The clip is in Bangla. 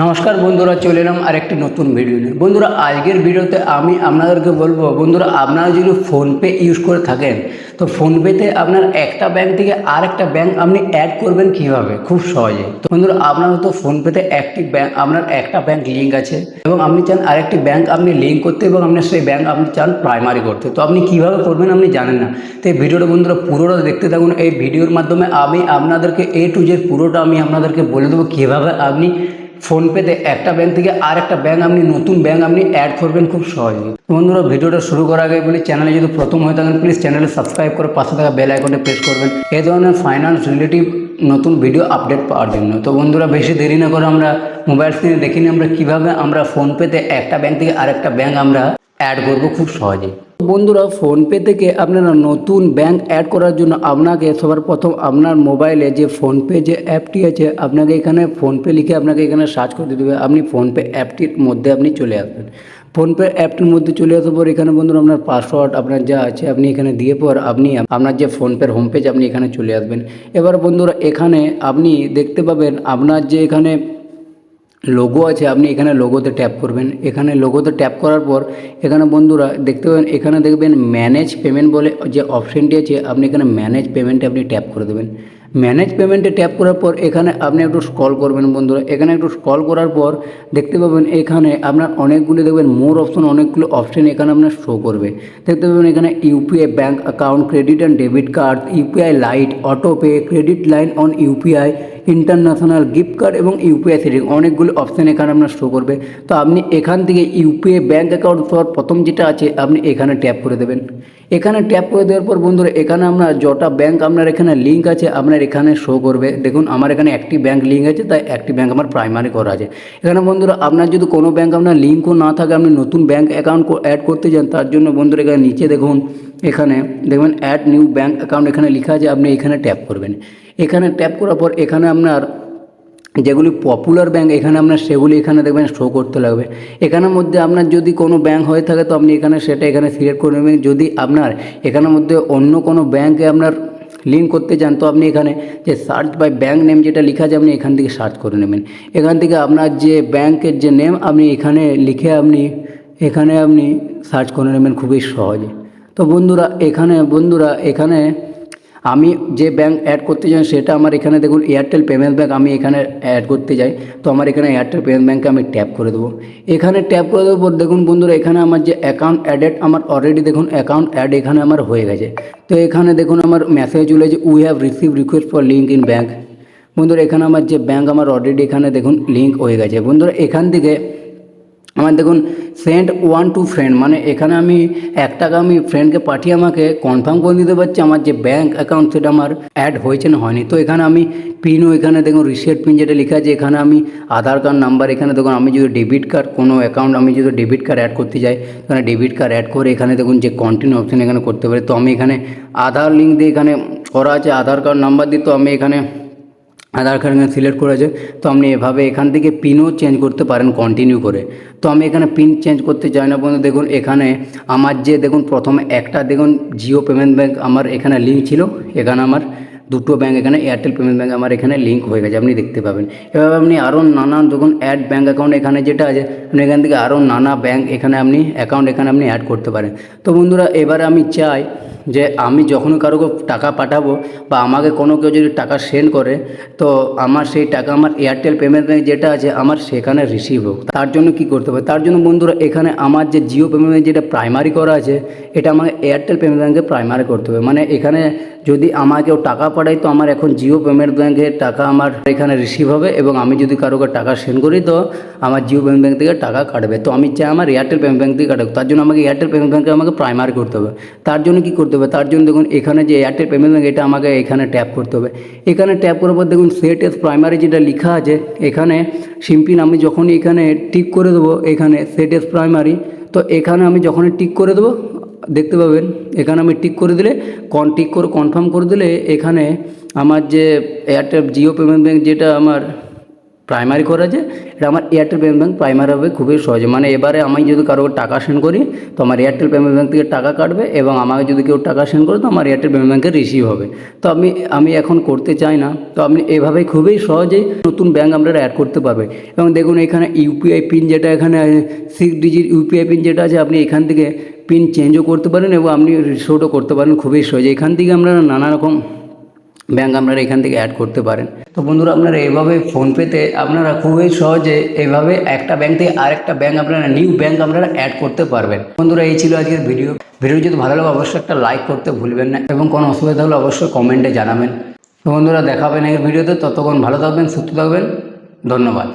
নমস্কার বন্ধুরা, চলে এলাম আরেকটি নতুন ভিডিও নিয়ে। বন্ধুরা, আজকের ভিডিওতে আমি আপনাদেরকে বলব, বন্ধুরা, আপনারা যদি ফোনপে ইউজ করে থাকেন, তো ফোনপেতে আপনার একটা ব্যাংক থেকে আরেকটা ব্যাংক আপনি অ্যাড করবেন কীভাবে? খুব সহজে। তো বন্ধুরা, আপনার তো ফোনপেতে একটি ব্যাংক আপনার একটা ব্যাংক লিঙ্ক আছে এবং আপনি চান আরেকটি ব্যাংক আপনি লিঙ্ক করতে এবং আপনার সেই ব্যাংক আপনি চান প্রাইমারি করতে। তো আপনি কীভাবে করবেন আপনি জানেন না। তো এই ভিডিওটা বন্ধুরা, পুরোটা দেখতে থাকুন। এই ভিডিওর মাধ্যমে আমি আপনাদেরকে এ টু জেড পুরোটা আমি আপনাদেরকে বলে দেবো কীভাবে আপনি ফোনপেতে একটা ব্যাংক থেকে আর একটা ব্যাংক আপনি, নতুন ব্যাংক আপনি অ্যাড করবেন খুব সহজে বন্ধুরা, ভিডিওটা শুরু করার আগে বলি চ্যানেলে যদি প্রথম হয়ে থাকেন প্লিজ চ্যানেলে সাবস্ক্রাইব করে পাশে থাকা বেল আইকনে প্রেস করবেন। এই ধরনের ফাইন্যান্স রিলেটিভ নতুন ভিডিও আপডেট পাওয়ার জন্য। তো বন্ধুরা, বেশি দেরি না করে আমরা মোবাইল স্ক্রিনে দেখিনি, আমরা কীভাবে আমরা ফোনপেতে একটা ব্যাংক থেকে আরেকটা ব্যাংক আমরা অ্যাড করব খুব সহজে। বন্ধুরা ফোনপে থেকে আপনারা নতুন ব্যাংক অ্যাড করার জন্য আপনাকে সবার প্রথম আপনার মোবাইলে যে ফোনপে যে অ্যাপটি আছে, আপনাকে এখানে ফোনপে লিখে আপনাকে এখানে সার্চ করতে দেবে আপনি ফোনপে অ্যাপটির মধ্যে আপনি চলে আসবেন। ফোনপে অ্যাপটির মধ্যে চলে আসার পর এখানে বন্ধুরা আপনার পাসওয়ার্ড আপনার যা আছে আপনি এখানে দিয়ে পর আপনি আপনার যে ফোনপের হোম পেজ আপনি এখানে চলে আসবেন। এবার বন্ধুরা, এখানে আপনি দেখতে পাবেন আপনার যে এখানে লোগো আছে, আপনি এখানে লোগোতে ট্যাপ করবেন। এখানে লোগোতে ট্যাপ করার পর, এখানে বন্ধুরা দেখতে পাবেন, এখানে দেখবেন ম্যানেজ পেমেন্ট বলে যে অপশানটি আছে, আপনি এখানে ম্যানেজ পেমেন্টে আপনি ট্যাপ করে দেবেন। ম্যানেজ পেমেন্টে ট্যাপ করার পর, এখানে আপনি একটু স্কল করবেন বন্ধুরা। এখানে একটু স্কল করার পর, দেখতে পাবেন এখানে আপনার অনেকগুলো দেখবেন মোর অপশন অনেকগুলো অপশন এখানে আপনার শো করবে। দেখতে পাবেন এখানে UPI bank account credit and debit card UPI lite auto pay credit line on UPI international gift card এবং ইউপিআই সেটিং অনেকগুলো অপশান এখানে আপনার শো করবে। তো আপনি এখান থেকে ইউপিআই ব্যাঙ্ক অ্যাকাউন্ট সবার প্রথম যেটা আছে, আপনি এখানে ট্যাপ করে দেবেন। এখানে ট্যাপ করে দেওয়ার পর বন্ধুরা, এখানে আপনার যটা ব্যাঙ্ক আপনার এখানে লিঙ্ক আছে, আপনার এখানে শো করবে। দেখুন, আমার এখানে একটি ব্যাঙ্ক লিঙ্ক আছে, তাই একটি ব্যাঙ্ক আমার প্রাইমারি করা আছে। এখানে বন্ধুরা, আপনার যদি কোনো ব্যাঙ্ক আপনার লিঙ্কও না থাকে, আপনি নতুন ব্যাঙ্ক অ্যাকাউন্ট অ্যাড করতে চান তার জন্য বন্ধুরা এখানে নিচে দেখুন এখানে দেখবেন অ্যাড নিউ ব্যাঙ্ক অ্যাকাউন্ট এখানে লেখা আছে, আপনি এখানে ট্যাপ করবেন। এখানে ট্যাপ করার পর এখানে আপনার যেগুলি পপুলার ব্যাঙ্ক এখানে আপনার সেগুলি এখানে দেখবেন শো করতে লাগবে। এখানের মধ্যে আপনার যদি কোনো ব্যাঙ্ক হয়ে থাকে, তো আপনি এখানে সেটা এখানে সিলেক্ট করে নেবেন। যদি আপনার এখানের মধ্যে অন্য কোনো ব্যাঙ্কে আপনার লিঙ্ক করতে চান, তো আপনি এখানে যে সার্চ বাই ব্যাঙ্ক নেম যেটা লেখা আছে, আপনি এখান থেকে সার্চ করে নেবেন। এখান থেকে আপনার যে ব্যাঙ্কের যে নেম আপনি এখানে লিখে আপনি এখানে আপনি সার্চ করে নেবেন খুবই সহজে। তো বন্ধুরা, এখানে বন্ধুরা, এখানে আমি যে ব্যাংক অ্যাড করতে চাই সেটা আমার এখানে দেখুন এয়ারটেল পেমেন্ট ব্যাঙ্ক আমি এখানে অ্যাড করতে যাই তো আমার এখানে এয়ারটেল পেমেন্ট ব্যাঙ্কে আমি ট্যাপ করে দেবো। এখানে ট্যাপ করে পর দেখুন বন্ধুরা, এখানে আমার যে অ্যাকাউন্ট অ্যাডেড আমার অলরেডি দেখুন অ্যাকাউন্ট অ্যাড এখানে আমার হয়ে গেছে। তো এখানে দেখুন আমার মেসেজ চলে যে we have receive request for link in bank বন্ধুরা, এখানে আমার যে ব্যাঙ্ক আমার অলরেডি এখানে দেখুন লিঙ্ক হয়ে গেছে। বন্ধুরা, এখান থেকে আমার দেখুন সেন্ড ওয়ান টু ফ্রেন্ড মানে এখানে আমি এক টাকা আমি ফ্রেন্ডকে পাঠিয়ে আমাকে কনফার্ম করে দিতে পারছি, আমার যে ব্যাঙ্ক অ্যাকাউন্ট সেটা আমার অ্যাড হয়েছে না হয়নি। তো এখানে আমি পিনও এখানে দেখুন রিসেট পিন যেটা লেখা আছে, এখানে আমি আধার কার্ড নাম্বার এখানে দেখুন, আমি যদি ডেবিট কার্ড কোনো অ্যাকাউন্ট আমি যদি ডেবিট কার্ড অ্যাড করতে যাই, তাহলে ডেবিট কার্ড অ্যাড করে এখানে দেখুন যে কন্টিনিউ অপশন এখানে করতে পারি। তো আমি এখানে আধার লিঙ্ক দিয়ে এখানে করা আছে আধার কার্ড নাম্বার দিয়ে তো আমি এখানে আধার কার্ড এখানে সিলেক্ট করা আছে তো আপনি এভাবে এখান থেকে পিনও চেঞ্জ করতে পারেন কন্টিনিউ করে। তো আমি এখানে পিন চেঞ্জ করতে চাই না বন্ধু। দেখুন, এখানে আমার যে দেখুন, প্রথমে একটা দেখুন, জিও পেমেন্ট ব্যাঙ্ক আমার এখানে লিঙ্ক ছিল। এখানে আমার দুটো ব্যাঙ্ক এখানে এয়ারটেল পেমেন্ট ব্যাঙ্ক আমার এখানে লিঙ্ক হয়ে গেছে। আপনি দেখতে পাবেন। এভাবে আপনি আরও নানান দেখুন অ্যাড ব্যাঙ্ক অ্যাকাউন্ট এখানে যেটা আছে, আপনি এখান থেকে আরও নানা ব্যাঙ্ক এখানে আপনি অ্যাকাউন্ট এখানে আপনি অ্যাড করতে পারেন। তো বন্ধুরা, এবারে আমি চাই যে আমি যখন কারও টাকা পাঠাবো বা আমাকে কোনো কেউ যদি টাকা সেন্ড করে, তো আমার সেই টাকা আমার এয়ারটেল পেমেন্ট ব্যাঙ্ক যেটা আছে আমার সেখানে রিসিভ হোক। তার জন্য কি করতে হবে? তার জন্য বন্ধুরা, এখানে আমার যে জিও পেমেন্ট যেটা প্রাইমারি করা আছে, এটা আমাকে এয়ারটেল পেমেন্ট ব্যাঙ্কে প্রাইমারি করতে হবে। মানে এখানে যদি আমাকে কেউ টাকা পাঠায়, তো আমার এখন জিও পেমেন্ট ব্যাঙ্কে টাকা আমার এখানে রিসিভ হবে এবং আমি যদি কারোকে টাকা সেন্ড করি, তো আমার জিও পেমেন্ট ব্যাঙ্ক থেকে টাকা কাটবে। তো আমি চাই আমার এয়ারটেল পেমেন্ট ব্যাঙ্ক থেকে কাটবে তার জন্য আমাকে এয়ারটেল পেমেন্ট ব্যাঙ্কে আমাকে প্রাইমারি করতে হবে। তার জন্য কি করতে হবে? তার জন্য দেখুন, এখানে যে এয়ারটেল পেমেন্ট ব্যাঙ্ক এটা আমাকে এখানে ট্যাপ করতে হবে। এখানে ট্যাপ করার পর দেখুন সেট এস প্রাইমারি যেটা লেখা আছে, এখানে সিম্পিন আমি যখনই এখানে টিক করে দেবো, এখানে সেট এস প্রাইমারি তো এখানে আমি যখনই টিক করে দেবো দেখতে পাবেন। এখানে আমি টিক করে দিলে কন টিক করে কনফার্ম করে দিলে, এখানে আমার যে এয়ারটেল জিও পেমেন্ট ব্যাঙ্ক যেটা আমার প্রাইমারি করা যায়, এটা আমার এয়ারটেল পেমেন্ট ব্যাঙ্ক প্রাইমারি হবে, খুবই সহজে। মানে এবারে আমি যদি কারও টাকা সেন্ড করি, তো আমার এয়ারটেল পেমেন্ট ব্যাঙ্ক থেকে টাকা কাটবে এবং আমাকে যদি কেউ টাকা সেন্ড করে, তো আমার এয়ারটেল পেমেন্ট ব্যাঙ্কে রিসিভ হবে। তো আমি আমি এখন করতে চাই না। তো আপনি এভাবেই খুবই সহজেই নতুন ব্যাঙ্ক আপনারা অ্যাড করতে পারবে এবং দেখুন এখানে ইউপিআই পিন যেটা এখানে সিক্স ডিজিট ইউপিআই পিন যেটা আছে, আপনি এখান থেকে পিন চেঞ্জও করতে পারেন এবং আপনি রিসোর্টও করতে পারেন খুবই সহজে। এখান থেকে আমরা নানা রকম ব্যাঙ্ক আপনারা এখান থেকে অ্যাড করতে পারেন। তো বন্ধুরা, আপনারা এইভাবে ফোনপেতে আপনারা খুবই সহজে এইভাবে একটা ব্যাঙ্ক থেকে আরেকটা ব্যাঙ্ক আপনারা নিউ ব্যাঙ্ক আপনারা অ্যাড করতে পারবেন। বন্ধুরা, এই ছিল আজকের ভিডিও ভিডিও যদি ভালো লাগে, অবশ্যই একটা লাইক করতে ভুলবেন না এবং কোনো অসুবিধা হলে অবশ্যই কমেন্টে জানাবেন। তো বন্ধুরা, দেখাবেন এই ভিডিওতে ততক্ষণ ভালো থাকবেন, সুস্থ থাকবেন। ধন্যবাদ।